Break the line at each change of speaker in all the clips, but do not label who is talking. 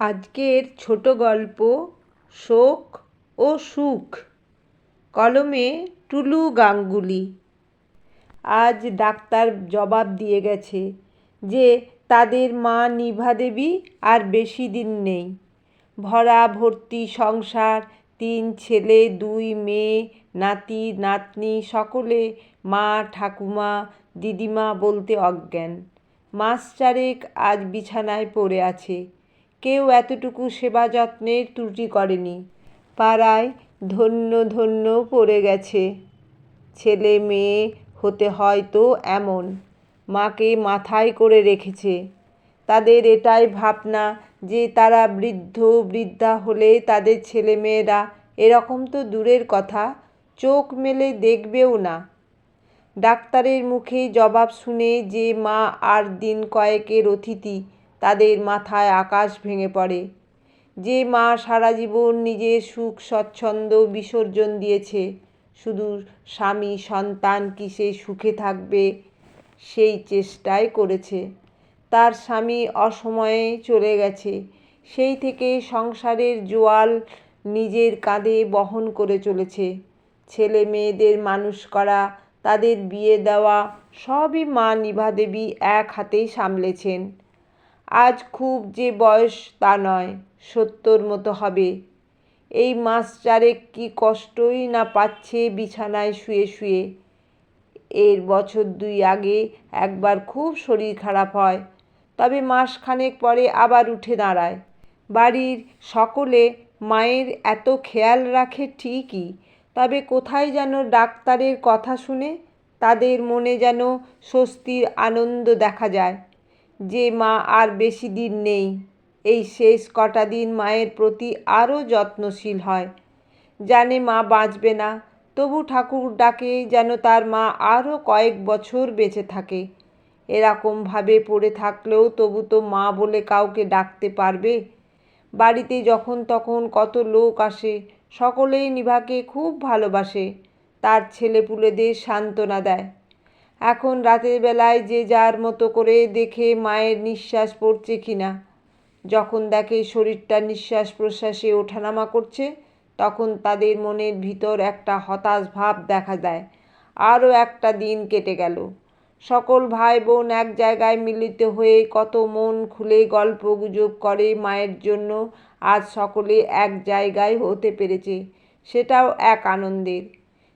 আজকের ছোট গল্প শোক ও সুখ। কলমে টুলু গাঙ্গুলি। আজ ডাক্তার জবাব দিয়ে গেছে যে তাদের মা নিভা দেবী আর বেশি দিন নেই। ভরা ভর্তি সংসার, তিন ছেলে, দুই মেয়ে, নাতি, নাতনি সকলে মা, ঠাকুমা, দিদিমা বলতে অজ্ঞান। মাস চারেক আজ বিছানায় পড়ে আছে। কেউ এতটুকু সেবা যত্নের ত্রুটি করেনি। পাড়ায় ধন্য ধন্য পড়ে গেছে। ছেলে মেয়ে হতে হয়তো এমন। মাকে মাথায় করে রেখেছে। তাদের এটাই ভাবনা যে তারা বৃদ্ধ, বৃদ্ধা হলে তাদের ছেলেমেয়েরা এরকম তো দূরের কথা, চোখ মেলে দেখবেও না। ডাক্তারের মুখে জবাব শুনে যে মা আর দিন কয়েকের অতিথি তাদের মাথায় আকাশ ভেঙে পড়ে। যে মা সারা জীবন নিজের সুখ, স্বচ্ছন্দ বিসর্জন দিয়েছে, শুধু স্বামী, সন্তান কিসে সুখে থাকবে, সেই চেষ্টাই করেছে। তার স্বামী অসময়ে চলে গেছে, সেই থেকে সংসারের জোয়াল নিজের কাঁধে বহন করে চলেছে। ছেলে মেয়েদের মানুষ করা, তাদের বিয়ে দেওয়া, সবই মা নিভা দেবী এক হাতেই সামলেছেন। আজ খুব যে বয়স তা নয়, সত্তর মতো হবে। এই মাস চারেক কি কষ্টই না পাচ্ছে বিছানায় শুয়ে শুয়ে। এর বছর দুই আগে একবার খুব শরীর খারাপ হয়, তবে মাস খানেক পরে আবার উঠে দাঁড়ায়। বাড়ির সকলে মায়ের এত খেয়াল রাখে ঠিকই, তবে কোথায় যেন ডাক্তারের কথা শুনে তাদের মনে যেন স্বস্তির আনন্দ দেখা যায়। যে মা আর বেশি দিন নেই। এই শেষ কটা দিন মায়ের প্রতি আরও যত্নশীল হয়। জানে মা বাঁচবে না, তবু ঠাকুর ডাকে যেন তার মা আরও কয়েক বছর বেঁচে থাকে। এরকমভাবে পড়ে থাকলেও তবু তো মা বলে কাউকে ডাকতে পারবে। বাড়িতে যখন তখন কত লোক আসে, সকলেই নিভাকে খুব ভালোবাসে। তার ছেলেপুলেদের সান্ত্বনা দেয়। এখন রাতের বেলায় যে যার মতো করে দেখে মায়ের নিঃশ্বাস পড়ছে কি না। যখন দেখে শরীরটা নিঃশ্বাস প্রশ্বাসে ওঠানামা করছে, তখন তাদের মনের ভিতর একটা হতাশ ভাব দেখা দেয়। আরও একটা দিন কেটে গেল। সকল ভাই বোন এক জায়গায় মিলিত হয়ে কত মন খুলে গল্প গুজব করে মায়ের জন্য আজ সকলে এক জায়গায় হতে পেরেছে, সেটাও এক আনন্দের।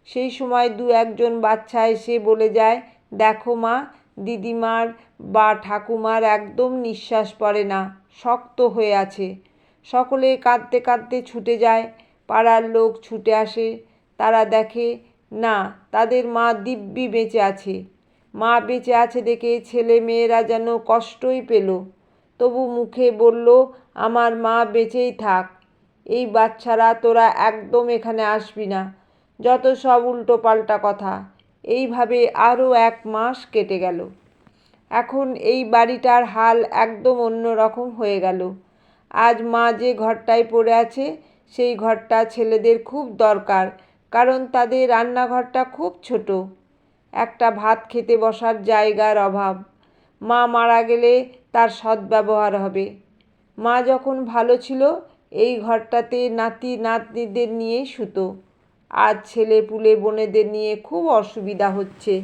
সেই সময় দু একজন বাচ্চা এসে বলে যায় দেখো মা, দিদিমার বা ঠাকুমার একদম নিঃশ্বাস পড়ে না, শক্ত হয়ে আছে। সকলে কাঁদতে কাঁদতে ছুটে যায়, পাড়ার লোক ছুটে আসে। তারা দেখে, না, তাদের মা দিব্যি বেঁচে আছে। মা বেঁচে আছে দেখে ছেলে মেয়েরা যেন কষ্টই পেল। তবু মুখে বলল, আমার মা বেঁচেই থাক। এই বাচ্চারা তোরা একদম এখানে আসবি না। যত সব উল্টো পাল্টা কথা। এইভাবে আরও এক মাস কেটে গেল। এখন এই বাড়িটার হাল একদম অন্য রকম হয়ে গেল। আজ মা যে ঘরটায় পড়ে আছে, সেই ঘরটা ছেলেদের খুব দরকার, কারণ তাদের রান্নাঘরটা খুব ছোট। একটা ভাত খেতে বসার জায়গার অভাব। মা মারা গেলে তার সদ্ব্যবহার হবে। মা যখন ভালো ছিল, এই ঘরটাতে নাতি নাতনিদের নিয়ে শুতো। আজ ছেলে পুলে বোনেদের নিয়ে খুব অসুবিধা হচ্ছে।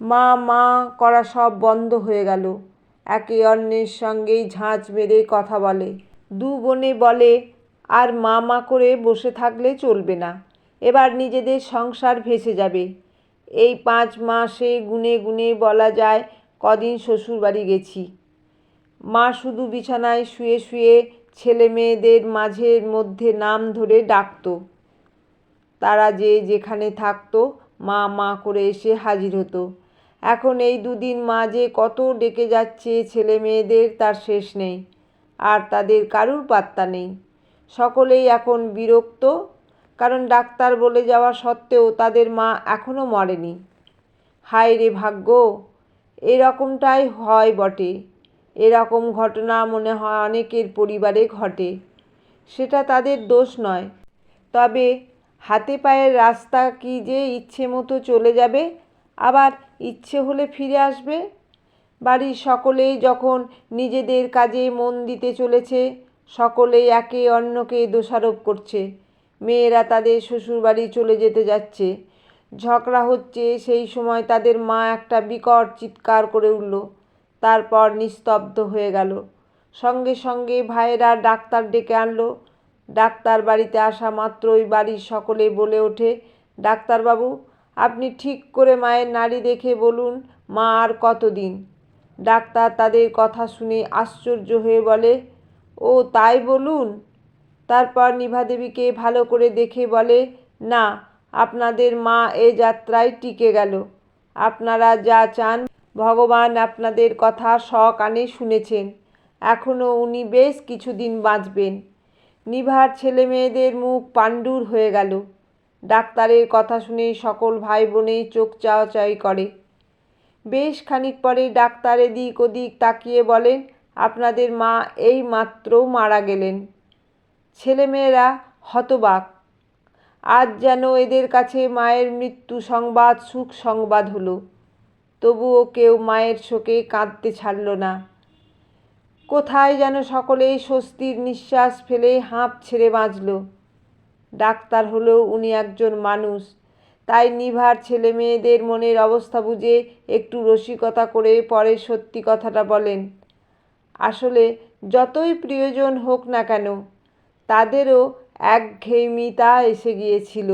মা মা, করা সব বন্ধ হয়ে গেল। একে অন্যের সঙ্গেই ঝাঁঝ মেরে কথা বলে। দু বোনে বলে, আর মা মা করে বসে থাকলে চলবে না। এবার নিজেদের সংসার ভেসে যাবে। এই পাঁচ মাসে গুনে গুনে বলা যায়, কদিন শ্বশুরবাড়ি গেছি। মা শুধু বিছানায় শুয়ে শুয়ে ছেলে মেয়েদের মাঝের মধ্যে নাম ধরে ডাকতো। তারা যে যেখানে থাকতো, মা মা করে এসে হাজির হতো। এখন এই দুদিন মা যে কত ডেকে যাচ্ছে ছেলে মেয়েদের, তার শেষ নেই। আর তাদের কারুর পাত্তা নেই। সকলেই এখন বিরক্ত, কারণ ডাক্তার বলে যাওয়া সত্ত্বেও তাদের মা এখনও মরেনি। হায় রে ভাগ্য, এরকমটাই হয় বটে। এরকম ঘটনা মনে হয় অনেকের পরিবারে ঘটে। সেটা তাদের দোষ নয়। তবে হাতে পায়ের রাস্তা কি যে ইচ্ছে মতো চলে যাবে? আবার ইচ্ছে হলে ফিরে আসবে? বাড়ির সকলেই যখন নিজেদের কাজে মন দিতে চলেছে, সকলেই একে অন্যকে দোষারোপ করছে। মেয়েরা তাদের শ্বশুরবাড়ি চলে যেতে যাচ্ছে। ঝগড়া হচ্ছে, সেই সময় তাদের মা একটা বিকট চিৎকার করে উঠল। তারপর নিস্তব্ধ হয়ে গেল। সঙ্গে সঙ্গে ভাইয়েরা ডাক্তার ডেকে আনলো। ডাক্তার বাড়িতে আসা মাত্রই বাড়ির সকলে বলে ওঠে, ডাক্তারবাবু, আপনি ঠিক করে মায়ের নাড়ি দেখে বলুন, মা আর কতদিন? ডাক্তার তাদের কথা শুনে আশ্চর্য হয়ে বলে, ও তাই বলুন? তারপর নিভাদেবীকে ভালো করে দেখে বলে, না, আপনাদের মা এ যাত্রায় টিকে গেল। আপনারা যা চান, ভগবান আপনাদের কথা সকানে শুনেছেন। এখনও উনি বেশ কিছুদিন বাঁচবেন। নিভার ছেলে মেয়েদের মুখ পাণ্ডুর হয়ে গেল। ডাক্তারের কথা শুনে সকল ভাই বোনেই চোখ চাওয়াচাই করে। বেশ খানিক পরে ডাক্তার এদিক ওদিক তাকিয়ে বলেন আপনাদের মা এই মাত্র মারা গেলেন। ছেলেমেয়েরা হতবাক। আজ যেন এদের কাছে মায়ের মৃত্যু সংবাদ সুখ সংবাদ হলো। তবুও কেউ মায়ের শোকে কাঁদতে ছাড়ল না। কোথায় যেন সকলেই স্বস্তির নিঃশ্বাস ফেলে হাঁপ ছেড়ে বাঁচল। ডাক্তার হলেও উনি একজন মানুষ, তাই নিভার ছেলে মেয়েদের মনের অবস্থা বুঝে একটু রসিকতা করে পরে সত্যি কথাটা বলেন। আসলে যতই প্রিয়জন হোক না কেন, তাদেরও একঘেয়েমিতা এসে গিয়েছিল।